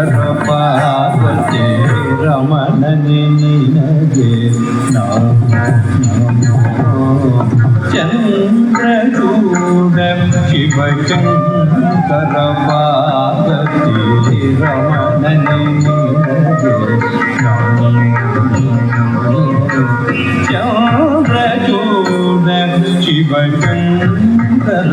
శివశంకర పార్వతే రమణ నినగే చంద్రచూడ శివశంకర పార్వతే రమణ నినగే చంద్రచూడ శివశంకర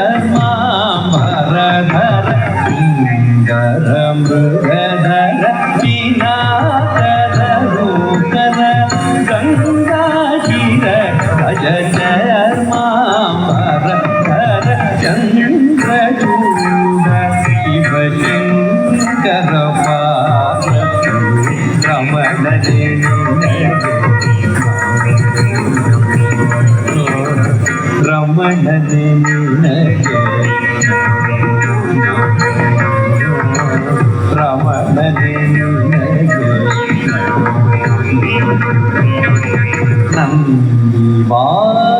మృగధర కిరాతనము కర గంగా శిర భజ శర్మాంబరధర చంద్రచూడ శివశంకర పార్వతి రమణ రమణ రమణ 嗯你忙